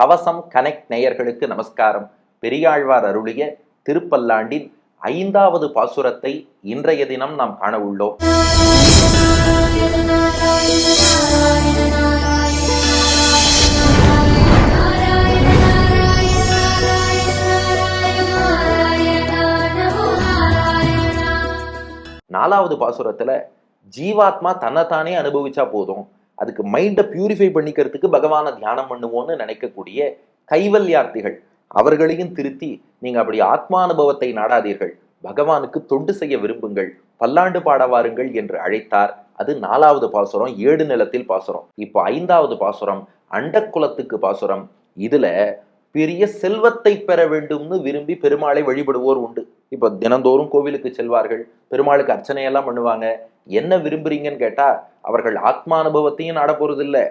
கவசம் கனெக்ட் நேயர்களுக்கு நமஸ்காரம். பெரியாழ்வார் அருளிய திருப்பல்லாண்டின் ஐந்தாவது பாசுரத்தை இன்றைய தினம் நாம் காண உள்ளோம். நாலாவது பாசுரத்துல ஜீவாத்மா தன்னைத்தானே அனுபவிச்சா போதும். அதுக்கு மைண்டை பியூரிஃபை பண்ணிக்கிறதுக்கு பகவானை தியானம் பண்ணுவோன்னு நினைக்கக்கூடிய கைவல்யார்த்திகள் அவர்களையும் திருத்தி நீங்கள் அப்படி ஆத்மானுபவத்தை நாடாதீர்கள். பகவானுக்கு தொண்டு செய்ய விரும்புங்கள். பல்லாண்டு பாட வாருங்கள் என்று அழைத்தார். அது நாலாவது பாசுரம் ஏடு நிலத்தில் பாசுரம். இப்போ ஐந்தாவது பாசுரம் அண்டக்குலத்துக்கு பாசுரம். இதுல பெரிய செல்வத்தை பெற வேண்டும்னு விரும்பி பெருமாளை வழிபடுவோர் உண்டு. இப்போ தினந்தோறும் கோவிலுக்கு செல்வார்கள் பெருமாளுக்கு அர்ச்சனையெல்லாம் பண்ணுவாங்க. என்ன விரும்புறீங்கன்னு கேட்டா அவர்கள் ஆத்மானுபவத்தையும் நாட போறது இல்லை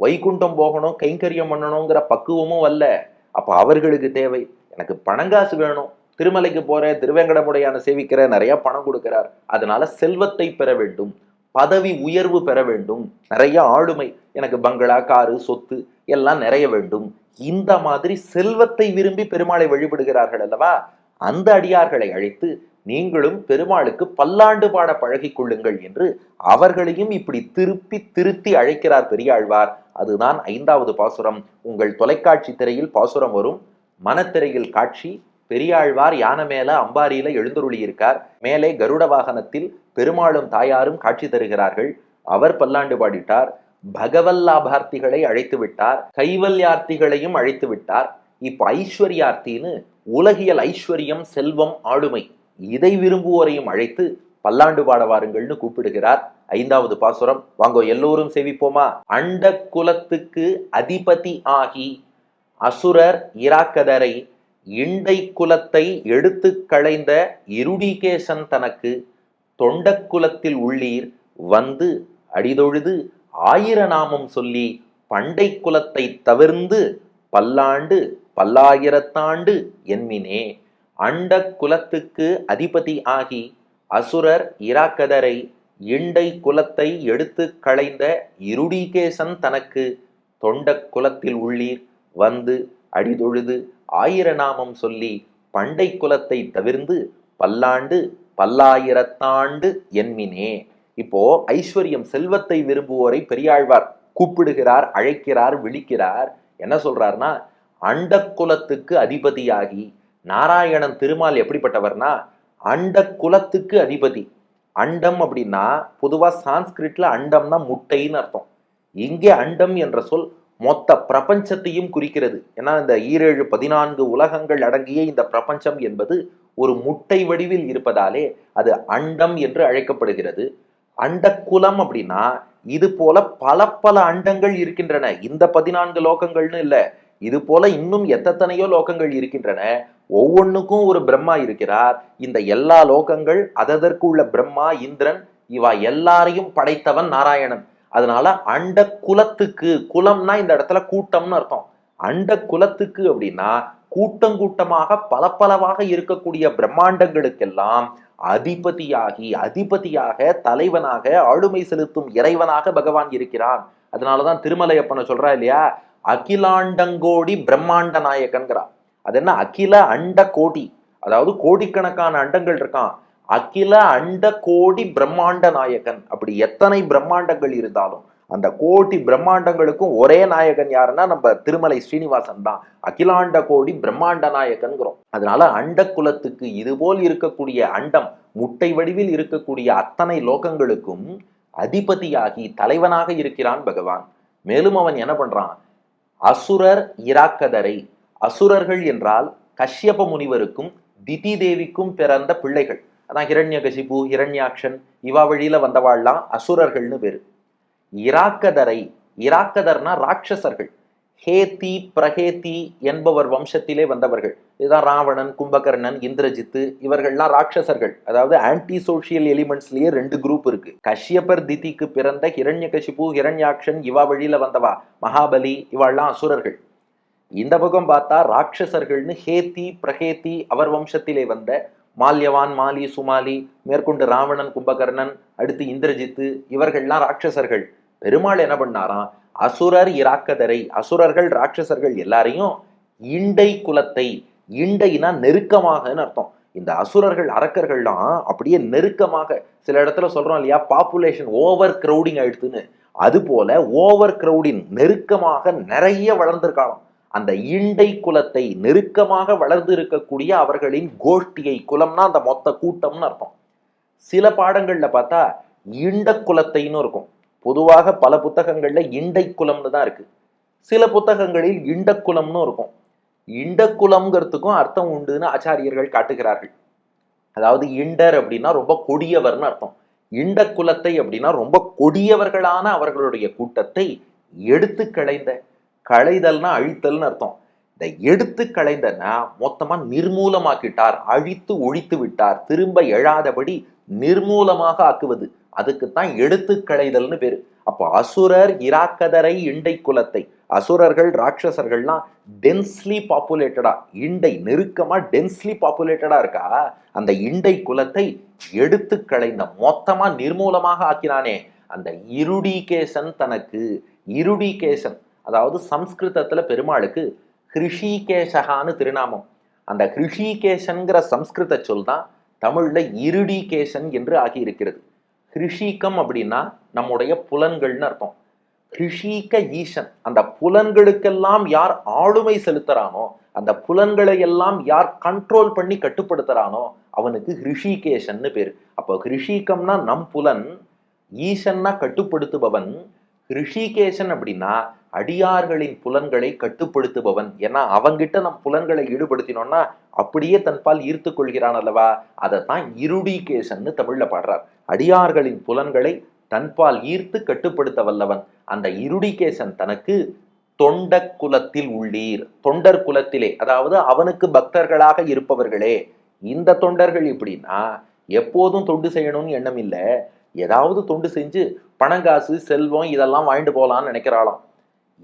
வைகுண்டம் போகணும் கைங்கரியம் பண்ணணுங்கிற பக்குவமும் அல்ல. அப்போ அவர்களுக்கு தேவை. எனக்கு பணங்காசு வேணும். திருமலைக்கு போறேன் திருவேங்கடமுடையான சேவிக்கிற நிறைய பணம் கொடுக்கிறார். அதனால செல்வத்தை பெற வேண்டும். பதவி உயர்வு பெற வேண்டும். நிறைய ஆளுமை எனக்கு பங்களா காரு சொத்து எல்லாம் நிறைய வேண்டும். இந்த மாதிரி செல்வத்தை விரும்பி பெருமாளை வழிபடுகிறார்கள் அல்லவா? அந்த அடியார்களை அழைத்து நீங்களும் பெருமாளுக்கு பல்லாண்டு பாட பழகிக் கொள்ளுங்கள் என்று அவர்களையும் இப்படி திருப்பி திருத்தி அழைக்கிறார் பெரியாழ்வார். அதுதான் ஐந்தாவது பாசுரம். உங்கள் தொலைக்காட்சி திரையில் பாசுரம் வரும். மனத்திரையில் காட்சி. பெரியாழ்வார் யானை மேல அம்பாரியில எழுந்தருளி இருக்கார் மேலே கருட வாகனத்தில் பெருமாளும் தாயாரும் காட்சி தருகிறார்கள். அவர் பல்லாண்டு பாடிட்டார். பகவல்லாபார்த்திகளை அழைத்து விட்டார் கைவல்யார்த்திகளையும் அழைத்து விட்டார் இப்போ ஐஸ்வர்யார்த்தின்னு உலகியல் ஐஸ்வர்யம் செல்வம் ஆளுமை இதை விரும்புவோரையும் அழைத்து பல்லாண்டு பாட வாருங்கள்னு கூப்பிடுகிறார். ஐந்தாவது பாசுரம். வாங்கோ எல்லோரும் சேவிப்போமா? அண்ட குலத்துக்கு அதிபதி ஆகி அசுரர் இராக்கதரை இண்டை குலத்தை எடுத்து களைந்த இருடிகேசன் தனக்கு தொண்டக்குலத்தில் உள்ளீர் வந்து அடிதொழுது ஆயிர நாமம் சொல்லி பண்டை குலத்தை தவிர்ந்து பல்லாண்டு பல்லாயிரத்தாண்டு என்மினே அண்ட குலத்துக்கு அதிபதி ஆகி அசுரர் இராக்கதரை இண்டை குலத்தை எடுத்து களைந்த இருடிகேசன் தனக்கு தொண்ட குலத்தில் உள்ளீர். வந்து அடிதொழுது ஆயிர நாமம் சொல்லி பண்டை குலத்தை தவிர்ந்து பல்லாண்டு பல்லாயிரத்தாண்டு என்மினே. இப்போ ஐஸ்வர்யம் செல்வத்தை விரும்புவோரை பெரியாழ்வார் கூப்பிடுகிறார் அழைக்கிறார் விழிக்கிறார். என்ன சொல்றாருன்னா அண்ட குலத்துக்கு அதிபதியாகி நாராயணன் திருமால் எப்படிப்பட்டவர்னா அண்ட குலத்துக்கு அதிபதி. அண்டம் அப்படின்னா பொதுவா சான்ஸ்கிரிட்ல அண்டம்னா முட்டைன்னு அர்த்தம். இங்கே அண்டம் என்ற சொல் மொத்த பிரபஞ்சத்தையும் குறிக்கிறது. ஏன்னா இந்த ஈரேழு பதினான்கு உலகங்கள் அடங்கிய இந்த பிரபஞ்சம் என்பது ஒரு முட்டை வடிவில் இருப்பதாலே அது அண்டம் என்று அழைக்கப்படுகிறது. அண்டக்குலம் அப்படின்னா இது போல பல பல அண்டங்கள் இருக்கின்றன. இந்த பதினான்கு லோகங்கள்னு இல்லை. இது போல இன்னும் எத்தனையோ லோகங்கள் இருக்கின்றன. ஒவ்வொன்றுக்கும் ஒரு பிரம்மா இருக்கிறார். இந்த எல்லா லோகங்கள் அததற்கு உள்ள பிரம்மா இந்திரன் இவா எல்லாரையும் படைத்தவன் நாராயணன். அதனால அண்ட குலத்துக்கு குலம்னா இந்த இடத்துல கூட்டம்னு அர்த்தம். அண்ட குலத்துக்கு அப்படின்னா கூட்டம் கூட்டமாக பல பலவாக இருக்கக்கூடிய பிரம்மாண்டங்களுக்கெல்லாம் அதிபதியாகி அதிபதியாக தலைவனாக ஆளுமை செலுத்தும் இறைவனாக பகவான் இருக்கிறான் அதனாலதான் திருமலையப்பனை சொல்றா இல்லையா? அகிலாண்டங்கோடி பிரம்மாண்ட நாயகன்கிறா அது என்ன? அகில அண்ட கோடி. அதாவது கோடிக்கணக்கான அண்டங்கள் இருக்கான். அகில அண்ட கோடி பிரம்மாண்ட நாயகன். அப்படி எத்தனை பிரம்மாண்டங்கள் இருந்தாலும் அந்த கோடி பிரம்மாண்டங்களுக்கும் ஒரே நாயகன் யாருன்னா நம்ம திருமலை ஸ்ரீனிவாசன் தான். அகிலாண்ட கோடி பிரம்மாண்ட நாயகன்கிறோம். அதனால அண்ட குலத்துக்கு இதுபோல் இருக்கக்கூடிய அண்டம் முட்டை வடிவில் இருக்கக்கூடிய அத்தனை லோகங்களுக்கும் அதிபதியாகி தலைவனாக இருக்கிறான் பகவான். மேலும் அவன் என்ன பண்றான்? அசுரர் இராக்கதரை அசுரர்கள் என்றால் கஷ்யப முனிவருக்கும் திதி தேவிக்கும் பிறந்த பிள்ளைகள். அதான் ஹிரண்யகசிபு ஹிரண்யாக்ஷன் இவா வழியில வந்தவாள்லாம் அசுரர்கள்னு பேரு. இராக்கதரை இராக்கதர்னா ராட்சசர்கள். ஹேத்தி பிரஹேத்தி என்பவர் வம்சத்திலே வந்தவர்கள். இதுதான் ராவணன் கும்பகர்ணன் இந்திரஜித்து இவர்கள்லாம் ராட்சசர்கள். அதாவது ஆன்டி சோஷியல் எலிமெண்ட்ஸ்லயே ரெண்டு குரூப் இருக்கு. கஷ்யப்பர் திதிக்கு பிறந்த ஹிரண்ய கஷிபு ஹிரண்யாக்ஷன் இவா வழியில வந்தவா? மகாபலி இவாள்லாம் அசுரர்கள். இந்த பக்கம் பார்த்தா ராட்சசர்கள்னு ஹேத்தி பிரஹேத்தி அவர் வம்சத்திலே வந்த மால்யவான் மாலி சுமாலி மேற்கொண்டு ராவணன் கும்பகர்ணன் அடுத்து இந்திரஜித்து இவர்கள்லாம் ராட்சசர்கள். பெருமாள் என்ன பண்ணாராம்? அசுரர் இராக்கதரை அசுரர்கள் ராட்சசர்கள் எல்லாரையும் இண்டை குலத்தை இண்டைனா நெருக்கமாகன்னு அர்த்தம். இந்த அசுரர்கள் அரக்கர்கள்லாம் அப்படியே நெருக்கமாக சில இடத்துல சொல்றோம் இல்லையா பாப்புலேஷன் ஓவர் கிரௌடிங் ஆயிடுதுன்னு அது போல ஓவர் கிரௌடிங் நெருக்கமாக நிறைய வளர்ந்திருக்காளாம். அந்த இண்டை குலத்தை நெருக்கமாக வளர்ந்து இருக்கக்கூடிய அவர்களின் கோஷ்டியை குலம்னா அந்த மொத்த கூட்டம்னு அர்த்தம். சில பாடங்கள்ல பார்த்தா இண்ட குலத்தைன்னு இருக்கும். பொதுவாக பல புத்தகங்களில் இண்டைக்குலம்னு தான் இருக்கு. சில புத்தகங்களில் இண்டக்குலம்னு இருக்கும். இண்டக்குலம்ங்கிறதுக்கும் அர்த்தம் உண்டுன்னு ஆச்சாரியர்கள் காட்டுகிறார்கள். அதாவது இண்டர் அப்படின்னா ரொம்ப கொடியவர்னு அர்த்தம். இண்ட குலத்தை அப்படின்னா ரொம்ப கொடியவர்களான அவர்களுடைய கூட்டத்தை எடுத்து களைந்த களைதல்னா அழித்தல்னு அர்த்தம். இந்த எடுத்து களைந்தனா மொத்தமா நிர்மூலமாக்கிட்டார் அழித்து ஒழித்து விட்டார் திரும்ப எழாதபடி நிர்மூலமாக ஆக்குவது. அதுக்குத்தான் எடுத்து களைதல்னு பேரு. அப்போ அசுரர் இராக்கதரை இண்டை குலத்தை அசுரர்கள் ராட்சசர்கள்லாம் டென்ஸ்லி பாப்புலேட்டடா இண்டை நெருக்கமா டென்ஸ்லி பாப்புலேட்டடா இருக்கா? அந்த இண்டை குலத்தை எடுத்து களைந்த மொத்தமா நிர்மூலமாக ஆக்கினானே. அந்த இருடிகேசன் தனக்கு இருடிகேசன் அதாவது சம்ஸ்கிருதத்துல பெருமாளுக்கு ஹிருஷிகேசகான்னு திருநாமம். அந்த ஹிருஷிகேசன்கிற சம்ஸ்கிருத சொல் தான் தமிழ்ல இருடிகேசன் என்று ஆகியிருக்கிறது. ஹிருஷிகம் அப்படின்னா நம்முடைய புலன்கள்னு அர்த்தம். ஹிருஷிக ஈசன் அந்த புலன்களுக்கெல்லாம் யார் ஆளுமை செலுத்துறானோ அந்த புலன்களை எல்லாம் யார் கண்ட்ரோல் பண்ணி கட்டுப்படுத்துறானோ அவனுக்கு ஹிருஷிகேஷன்னு பேர். அப்போ ஹிருஷிகம்னா நம் புலன் ஈசன்னா கட்டுப்படுத்துபவன். ஹிருஷிகேஷன் அப்படின்னா அடியார்களின் புலன்களை கட்டுப்படுத்துபவன். ஏன்னா அவங்கிட்ட நம் புலன்களை ஈடுபடுத்தினோம்னா அப்படியே தன்பால் ஈர்த்து கொள்கிறான் அல்லவா? அதை தான் இருடிகேசன்னு தமிழ்ல பாடுறார். அடியார்களின் புலன்களை தன்பால் ஈர்த்து கட்டுப்படுத்த வல்லவன். அந்த இருடிகேசன் தனக்கு தொண்ட குலத்தில் உள்ளீர். தொண்டர் குலத்திலே அதாவது அவனுக்கு பக்தர்களாக இருப்பவர்களே இந்த தொண்டர்கள் எப்படின்னா எப்போதும் தொண்டு செய்யணும்னு எண்ணம் இல்லை. ஏதாவது தொண்டு செஞ்சு பணங்காசு செல்வம் இதெல்லாம் வாங்கிட்டு போகலான்னு நினைக்கிறாளாம்.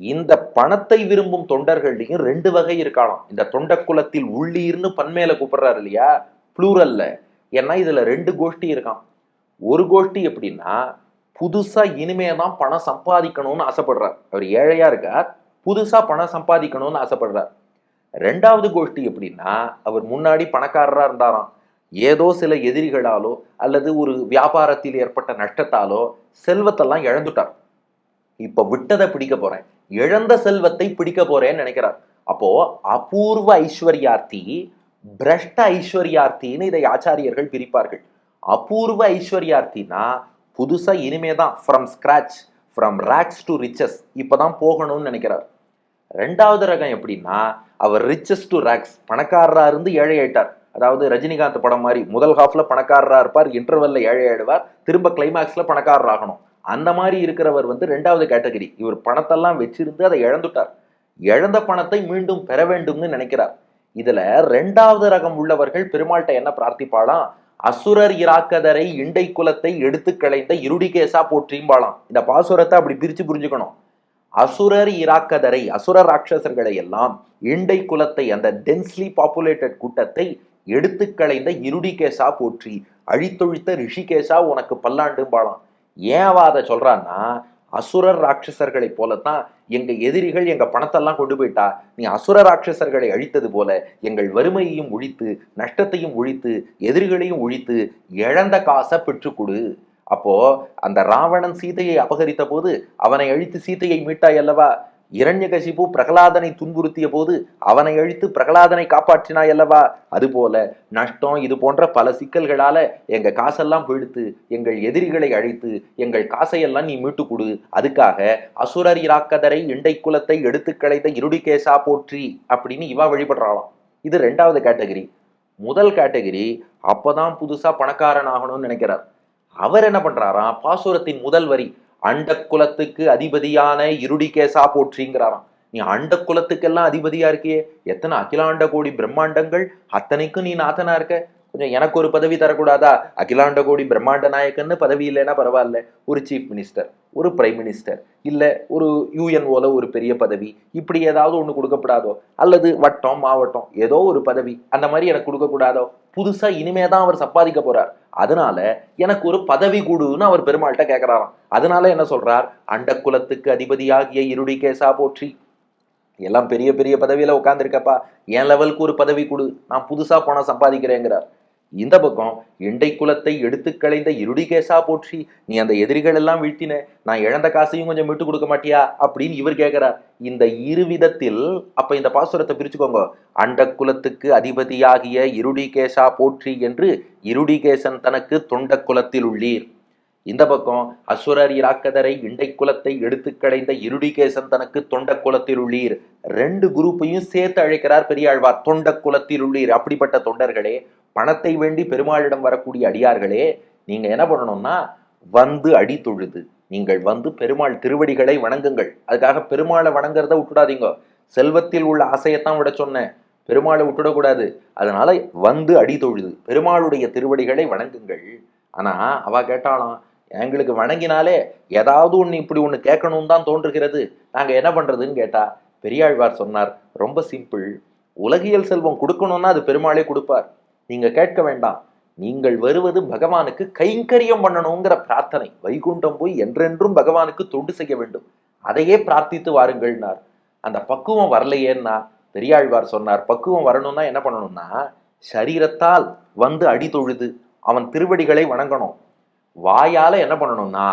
இந்த பணத்தை விரும்பும் தொண்டர்கள்லையும் ரெண்டு வகை இருக்கலாம். இந்த தொண்ட குலத்தில் உள்ளீர்னு பன்மேல கூப்பிடுறாரு இல்லையா? ப்ளூரல்ல ஏன்னா இதுல ரெண்டு கோஷ்டி இருக்கான் ஒரு கோஷ்டி எப்படின்னா புதுசா இனிமே தான் பணம் சம்பாதிக்கணும்னு ஆசைப்படுறார். அவர் ஏழையா இருக்கார். புதுசா பணம் சம்பாதிக்கணும்னு ஆசைப்படுறார். ரெண்டாவது கோஷ்டி எப்படின்னா அவர் முன்னாடி பணக்காரரா இருந்தாராம். ஏதோ சில எதிரிகளாலோ அல்லது ஒரு வியாபாரத்தில் ஏற்பட்ட நஷ்டத்தாலோ செல்வத்தெல்லாம் இழந்துட்டார். இப்ப விட்டதை பிடிக்க போறேன். இழந்த செல்வத்தை பிடிக்க போறேன்னு நினைக்கிறார். அப்போ அபூர்வ ஐஸ்வர்யார்த்தி பிரஷ்ட ஐஸ்வர்யார்த்தின்னு இதை ஆச்சாரியர்கள் பிரிப்பார்கள். அபூர்வ ஐஸ்வர்யார்த்தினா புதுசா இனிமேதான் from scratch from rags to riches இப்பதான் போகணும்னு நினைக்கிறார். ரெண்டாவது ரகம் எப்படின்னா அவர் ரிச்சஸ் டு ரேக்ஸ் பணக்காரரா இருந்து ஏழை ஆயிட்டார். அதாவது ரஜினிகாந்த் படம் மாதிரி முதல் ஹாஃப்ல பணக்காரரா இருப்பார் இன்டர்வெல்ல ஏழை ஆயிடுவார் திரும்ப கிளைமேக்ஸ்ல பணக்காரர் ஆகணும். அந்த மாதிரி இருக்கிறவர் வந்து ரெண்டாவது கேட்டகரி. இவர் பணத்தெல்லாம் வச்சிருந்து அதை இழந்துட்டார். இழந்த பணத்தை மீண்டும் பெற வேண்டும்னு நினைக்கிறார். இதுல ரெண்டாவது ரகம் உள்ளவர்கள் பெருமாள்கிட்ட என்ன பிரார்த்திப்பாளாம்? அசுரர் இராக்கதரை இண்டை குலத்தை எடுத்து களைந்த இருடிகேசா போற்றியும்பாளாம். இந்த பாசுரத்தை அப்படி பிரிச்சு புரிஞ்சுக்கணும். அசுரர் இராக்கதரை அசுர ராட்சசர்களை எல்லாம் இண்டை குலத்தை அந்த டென்ஸ்லி பாப்புலேட்டட் கூட்டத்தை எடுத்து களைந்த இருடிகேசா போற்றி அழித்தொழித்த ரிஷிகேசா உனக்கு பல்லாண்டும்பாளாம். ஏன் அவ அதை சொல்றான்னா அசுரர் ராட்சசர்களை போலத்தான் எங்க எதிரிகள் எங்க பணத்தெல்லாம் கொண்டு போயிட்டா நீ அசுர ராட்சசர்களை அழித்தது போல எங்கள் வறுமையையும் ஒழித்து நஷ்டத்தையும் ஒழித்து எதிரிகளையும் ஒழித்து இழந்த காசை பெற்றுக்கொடு அப்போ அந்த ராவணன் சீதையை அபகரித்த போது அவனை அழித்து சீதையை மீட்டாய் அல்லவா? இரண்யகசிபு பிரகலாதனை துன்புறுத்திய போது அவனை அழித்து பிரகலாதனை காப்பாற்றினாய் அல்லவா? அதுபோல நஷ்டம் இது போன்ற பல சிக்கல்களால எங்க காசெல்லாம் பிழுத்து எங்கள் எதிரிகளை அழித்து எங்கள் காசையெல்லாம் நீ மீட்டு கொடு அதுக்காக அசுரர் இராக்கதரை இண்டை குலத்தை எடுத்து களைத்த இருடிகேசா போற்றி அப்படின்னு இவா வழிபடுறாளாம். இது ரெண்டாவது கேட்டகரி. முதல் கேட்டகரி அப்பதான் புதுசா பணக்காரன் ஆகணும்னு நினைக்கிறார். அவர் என்ன பண்றாராம்? பாசுரத்தின் முதல் வரி அண்ட குலத்துக்கு அதிபதியான இருடிகேசா போற்றிங்கிறாராம். நீ அண்ட குலத்துக்கெல்லாம் அதிபதியா இருக்கியே? எத்தனை அகிலாண்ட கோடி பிரம்மாண்டங்கள்? அத்தனைக்கும் நீ நாதனா இருக்க? கொஞ்சம் எனக்கு ஒரு பதவி தரக்கூடாதா? அகிலாண்ட கோடி பிரம்மாண்ட நாயக்கன்னு பதவி இல்லைன்னா பரவாயில்ல. ஒரு சீஃப் மினிஸ்டர் ஒரு பிரைம் மினிஸ்டர் இல்லை ஒரு யூஎன்ஓல ஒரு பெரிய பதவி. இப்படி ஏதாவது ஒன்று கொடுக்கப்படாதோ? அல்லது வட்டம் மாவட்டம் ஏதோ ஒரு பதவி. அந்த மாதிரி எனக்கு கொடுக்கக்கூடாதோ? புதுசாக இனிமே தான் அவர் சம்பாதிக்க போறார். அதனால எனக்கு ஒரு பதவி கொடுன்னு அவர் பெருமாள்கிட்ட கேட்கிறாராம் அதனால என்ன சொல்றார்? அண்ட குலத்துக்கு அதிபதியாகிய இருடிகேசா போற்றி. எல்லாம் பெரிய பெரிய பதவியில உட்காந்துருக்கப்பா என் லெவலுக்கு ஒரு பதவி கொடு. நான் புதுசா பணம் சம்பாதிக்கிறேங்கிறார். இந்த பக்கம் இண்டை குலத்தை எடுத்து களைந்த இருடிகேசா போற்றி நீ அந்த எதிரிகள் எல்லாம் வீழ்த்தின நான் இழந்த காசையும் கொஞ்சம் விட்டு கொடுக்க மாட்டியா? அப்படின்னு இவர் கேட்கிறார் இந்த இரு விதத்தில் அப்ப இந்த பாசுரத்தை பிரிச்சுக்கோங்க. அண்ட குலத்துக்கு அதிபதியாகிய இருடிகேசா போற்றி என்று இருடிகேசன் தனக்கு தொண்ட குலத்தில் உள்ளீர். இந்த பக்கம் அசுரர் இராக்கதரை இண்டை குலத்தை எடுத்து களைந்த இருடிகேசன் தனக்கு தொண்ட குலத்தில் உள்ளீர். ரெண்டு குரூப்பையும் சேர்த்து அழைக்கிறார் பெரியாழ்வார். தொண்ட குலத்தில் உள்ளீர். அப்படிப்பட்ட தொண்டர்களே பணத்தை வேண்டி பெருமாளிடம் வரக்கூடிய அடியார்களே நீங்க என்ன பண்ணணும்னா வந்து அடி தொழுது. நீங்கள் வந்து பெருமாள் திருவடிகளை வணங்குங்கள். அதுக்காக பெருமாளை வணங்குறத விட்டுடாதீங்க. செல்வத்தில் உள்ள ஆசையத்தான் விட சொன்னேன். பெருமாளை விட்டுடக்கூடாது. அதனால வந்து அடி தொழுது. பெருமாளுடைய திருவடிகளை வணங்குங்கள். ஆனா அவ கேட்டாலாம் எங்களுக்கு வணங்கினாலே ஏதாவது ஒன்று இப்படி ஒன்று கேட்கணும்னு தான் தோன்றுகிறது. நாங்க என்ன பண்றதுன்னு கேட்டா பெரியாழ்வார் சொன்னார் ரொம்ப சிம்பிள். உலகியல் செல்வம் கொடுக்கணும்னா அது பெருமாளே கொடுப்பார். நீங்க கேட்க வேண்டாம். நீங்கள் வருவது பகவானுக்கு கைங்கரியம் பண்ணணுங்கிற பிரார்த்தனை. வைகுண்டம் போய் என்றென்றும் பகவானுக்கு தொண்டு செய்ய வேண்டும். அதையே பிரார்த்தித்து வாருங்கள்னார். அந்த பக்குவம் வரலையேன்னா பெரியாழ்வார் சொன்னார் பக்குவம் வரணும்னா என்ன பண்ணணும்னா சரீரத்தால் வந்து அடி தொழுது அவன் திருவடிகளை வணங்கணும். வாயால என்ன பண்ணணும்னா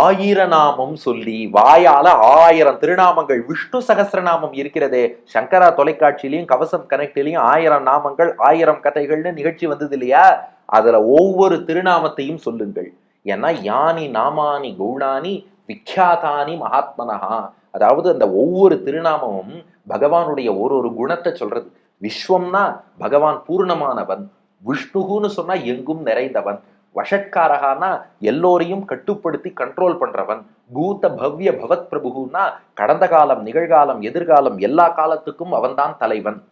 ஆயிர நாமம் சொல்லி வாயால ஆயிரம் திருநாமங்கள் விஷ்ணு சகசிரநாமம் இருக்கிறதே சங்கரா தொலைக்காட்சியிலையும் கவசம் கனெக்டிலையும் ஆயிரம் நாமங்கள் ஆயிரம் கதைகள்னு நிகழ்ச்சி வந்தது இல்லையா? அதுல ஒவ்வொரு திருநாமத்தையும் சொல்லுங்கள். ஏன்னா யானி நாமானி கௌணானி விக்யாதானி மகாத்மனஹா. அதாவது அந்த ஒவ்வொரு திருநாமமும் பகவானுடைய ஒரு ஒரு குணத்தை சொல்றது. விஸ்வம்னா பகவான் பூர்ணமானவன். விஷ்ணுகுன்னு சொன்னா எங்கும் நிறைந்தவன். வஷட்காரகானா எல்லோரையும் கட்டுப்படுத்தி கண்ட்ரோல் பண்றவன் பூத பவ்ய பவத் பிரபுகுன்னா கடந்த காலம் நிகழ்காலம் எதிர்காலம் எல்லா காலத்துக்கும் அவன்தான் தலைவன்.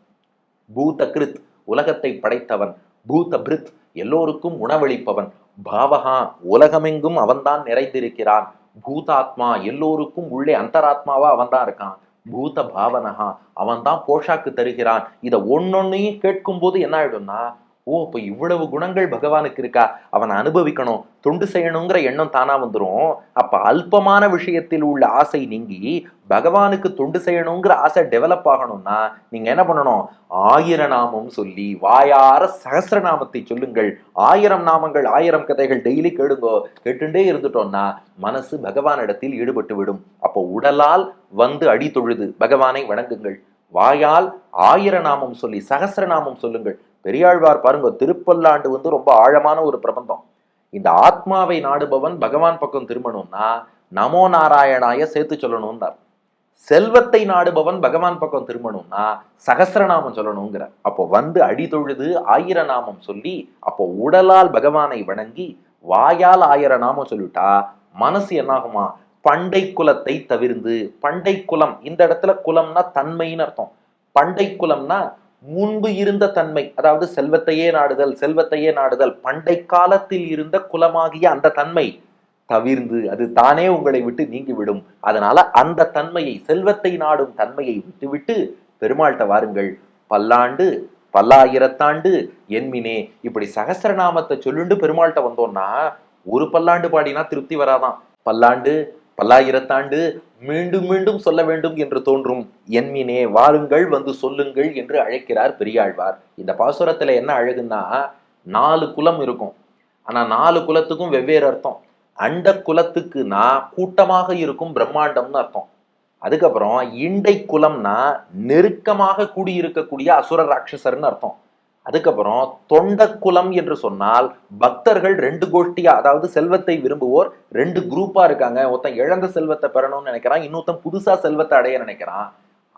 பூத கிருத் உலகத்தை படைத்தவன். பூத பிரித் எல்லோருக்கும் உணவளிப்பவன். பாவகா உலகமெங்கும் அவன்தான் நிறைந்திருக்கிறான். பூதாத்மா எல்லோருக்கும் உள்ளே அந்தராத்மாவா அவன்தான் இருக்கான். பூத பாவனகா அவன்தான் போஷாக்கு தருகிறான். இதை ஒன்னொன்னையும் கேட்கும் போது என்ன ஆயிடும்னா ஓ அப்போ இவ்வளவு குணங்கள் பகவானுக்கு இருக்கா? அவனை அனுபவிக்கணும். தொண்டு செய்யணுங்கிற எண்ணம் தானா வந்துடும் அப்ப அல்பமான விஷயத்தில் உள்ள ஆசை நீங்கி பகவானுக்கு தொண்டு செய்யணுங்கிற ஆசை டெவலப் ஆகணும்னா நீங்க என்ன பண்ணணும்? ஆயிர நாமம் சொல்லி வாயார சகசிரநாமத்தை சொல்லுங்கள். ஆயிரம் நாமங்கள் ஆயிரம் கதைகள் டெய்லி கேளுங்கோ. கேட்டுட்டே இருந்துட்டோம்னா மனசு பகவானிடத்தில் ஈடுபட்டு விடும். அப்போ உடலால் வந்து அடி தொழுது பகவானை வணங்குங்கள். வாயால் ஆயிர நாமம் சொல்லி சகசிரநாமம் சொல்லுங்கள். பெரியாழ்வார் பாருங்க திருப்பல்லாண்டு வந்து ரொம்ப ஆழமான ஒரு பிரபந்தம். இந்த ஆத்மாவை நாடுபவன் பகவான் பக்கம் திரும்பணும்னா நமோ நாராயணாய சேர்த்து சொல்லணும்னார். செல்வத்தை நாடுபவன் பகவான் பக்கம் திரும்பணும்னா சகசிரநாமம் சொல்லணுங்கிற அப்போ வந்து அடி தொழுது ஆயிர நாமம் சொல்லி அப்போ உடலால் பகவானை வணங்கி வாயால் ஆயிர நாமம் சொல்லிட்டா மனசு என்னாகுமா? பண்டை குலத்தை தவிர்ந்து பண்டை குலம் இந்த இடத்துல குலம்னா தன்மைன்னு அர்த்தம். பண்டை குலம்னா முன்பு இருந்த தன்மை அதாவது செல்வத்தையே நாடுதல் செல்வத்தையே நாடுதல் பண்டை காலத்தில் இருந்த குலமாகிய அந்த தன்மை தவிர்ந்து அது தானே உங்களை விட்டு நீங்கிவிடும் அதனால அந்த தன்மையை செல்வத்தை நாடும் தன்மையை விட்டுவிட்டு பெருமாள்கிட்ட வாருங்கள். பல்லாண்டு பல்லாயிரத்தாண்டு என்மினே இப்படி சகசிரநாமத்தை சொல்லுண்டு பெருமாள்கிட்ட வந்தோம்னா ஒரு பல்லாண்டு பாடினா திருப்தி வராதான் பல்லாண்டு பல்லாயிரத்தாண்டு மீண்டும் மீண்டும் சொல்ல வேண்டும் என்று தோன்றும். என்மினே வாருங்கள் வந்து சொல்லுங்கள் என்று அழைக்கிறார் பெரியாழ்வார். இந்த பாசுரத்துல என்ன அழகுன்னா நாலு குலம் இருக்கும். ஆனா நாலு குலத்துக்கும் வெவ்வேறு அர்த்தம். அண்ட குலத்துக்குனா கூட்டமாக இருக்கும் பிரம்மாண்டம்னு அர்த்தம். அதுக்கப்புறம் இண்டை குலம்னா நெருக்கமாக கூடியிருக்கக்கூடிய அசுர ராட்சசர்னு அர்த்தம். அதுக்கப்புறம் தொண்டக்குலம் என்று சொன்னால் பக்தர்கள் ரெண்டு கோஷ்டியா அதாவது செல்வத்தை விரும்புவோர் ரெண்டு குரூப்பா இருக்காங்க. ஒருத்தன் இழந்த செல்வத்தை பெறணும்னு நினைக்கிறான் இன்னொருத்தன் புதுசா செல்வத்தை அடைய நினைக்கிறான்.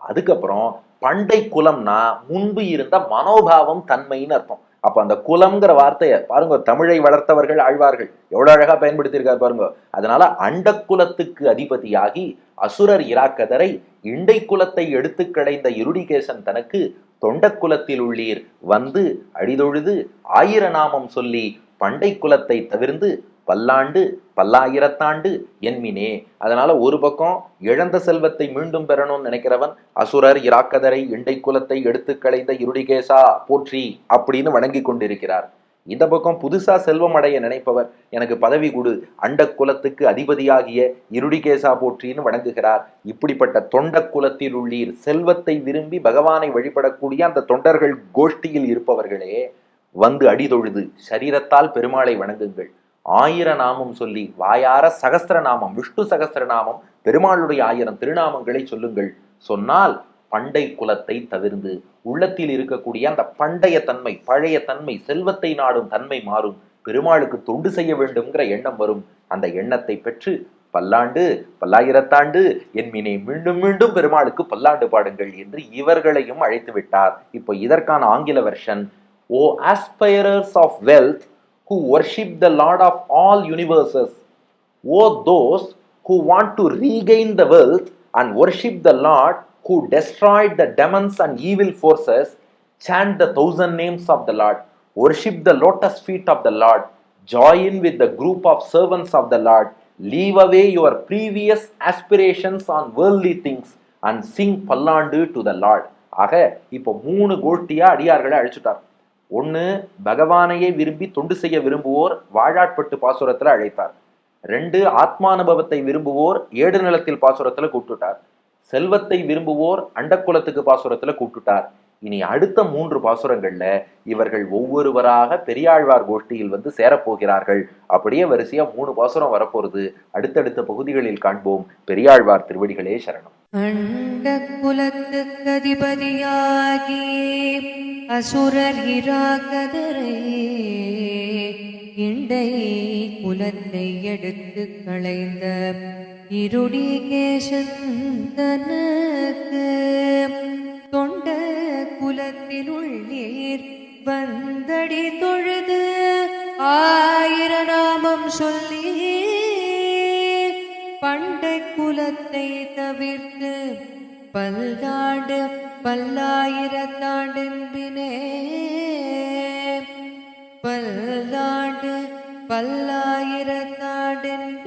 அதுக்கப்புறம் பண்டை குலம்னா முன்பு இருந்த மனோபாவம் தன்மைன்னு அர்த்தம். அப்ப அந்த குலம்ங்கிற வார்த்தையை பாருங்க தமிழை வளர்த்தவர்கள் ஆழ்வார்கள். எவ்வளவு அழகா பயன்படுத்தியிருக்காரு பாருங்க. அதனால அண்ட குலத்துக்கு அதிபதியாகி அசுரர் இராக்கதரை இண்டை குலத்தை எடுத்து களைந்த இருடிகேசன் தனக்கு தொண்ட குலத்தில் உள்ளீர். வந்து அடிதொழுது ஆயிர நாமம் சொல்லி பண்டை குலத்தை தவிர்ந்து பல்லாண்டு பல்லாயிரத்தாண்டு என்மினே. அதனால ஒரு பக்கம் இழந்த செல்வத்தை மீண்டும் பெறணும்னு நினைக்கிறவன் அசுரர் இராக்கதரை இண்டை குலத்தை எடுத்து களைந்த இருடிகேசா போற்றி அப்படின்னு வணங்கி கொண்டிருக்கிறார். இந்த பக்கம் புதுசா செல்வம் அடைய நினைப்பவர் எனக்கு பதவி கொடு அண்ட குலத்துக்கு அதிபதியாகிய இருடிகேசா போற்றின்னு வணங்குகிறார். இப்படிப்பட்ட தொண்ட குலத்தில் உள்ளீர் செல்வத்தை விரும்பி பகவானை வழிபடக்கூடிய அந்த தொண்டர்கள் கோஷ்டியில் இருப்பவர்களே வந்து அடிதொழுது சரீரத்தால் பெருமாளை வணங்குங்கள். ஆயிர நாமம் சொல்லி வாயார சகஸ்திர நாமம் விஷ்ணு சகஸ்திர நாமம் பெருமாளுடைய ஆயிரம் திருநாமங்களை சொல்லுங்கள். சொன்னால் பண்டை குலத்தை தவிர்ந்து உள்ளத்தில் இருக்கக்கூடிய அந்த பண்டைய தன்மை பழைய தன்மை செல்வத்தை நாடும் தன்மை மாறும். பெருமாளுக்கு தொண்டு செய்ய வேண்டும்ங்கிற எண்ணம் வரும். அந்த எண்ணத்தை பெற்று பல்லாண்டு பல்லாயிரத்தாண்டு என்மினை மீண்டும் மீண்டும் பெருமாளுக்கு பல்லாண்டு பாடுங்கள் என்று இவர்களையும் அழைத்து விட்டார் இப்போ இதற்கான ஆங்கில version O aspirers of wealth who worship the Lord of all universes. O those who want to regain the wealth and worship the Lord who destroyed the demons and evil forces, chant the thousand names of the Lord, worship the lotus feet of the Lord, join with the group of servants of the Lord, leave away your previous aspirations on worldly things and sing பல்லாண்டு to the Lord. ஆக இப்போ மூணு கோஷ்டியா அடியார்களை அழைச்சுட்டார் ஒன்று பகவானையே விரும்பி தொண்டு செய்ய விரும்புவோர் வாழாட்பட்டு பாசுரத்தில் அழைத்தார். ரெண்டு ஆத்மானுபவத்தை விரும்புவோர் ஏடு நிலத்தில் பாசுரத்தில் கூப்பிட்டுட்டார். செல்வத்தை விரும்புவோர் அண்டக்குலத்துக்கு பாசுரத்தில் கூப்பிட்டுட்டார். இனி அடுத்த மூன்று பாசுரங்கள்ல இவர்கள் ஒவ்வொருவராக பெரியாழ்வார் கோஷ்டியில் வந்து சேரப்போகிறார்கள். அப்படியே வரிசையா மூணு பாசுரம் வரப்போறது. அடுத்தடுத்த பகுதிகளில் காண்போம். பெரியாழ்வார் திருவடிகளே சரணம். அண்ட குலத்துக்கதிபதியாகி அசுரர் இராகதரை இண்டை குலத்தை எடுத்து களைந்த இருடி கேசந்தனுக்கு தொண்ட குலத்தில் உள்ளீர் வந்தடி தொழுது ஆயிரநாமம் சொல்லி பண்டை குலத்தை தவிர்த்து பல்லாண்டு பல்லாயிரத்தாண்டின்பினே பல்லாண்டு பல்லாயிரத்தாண்டின்பினே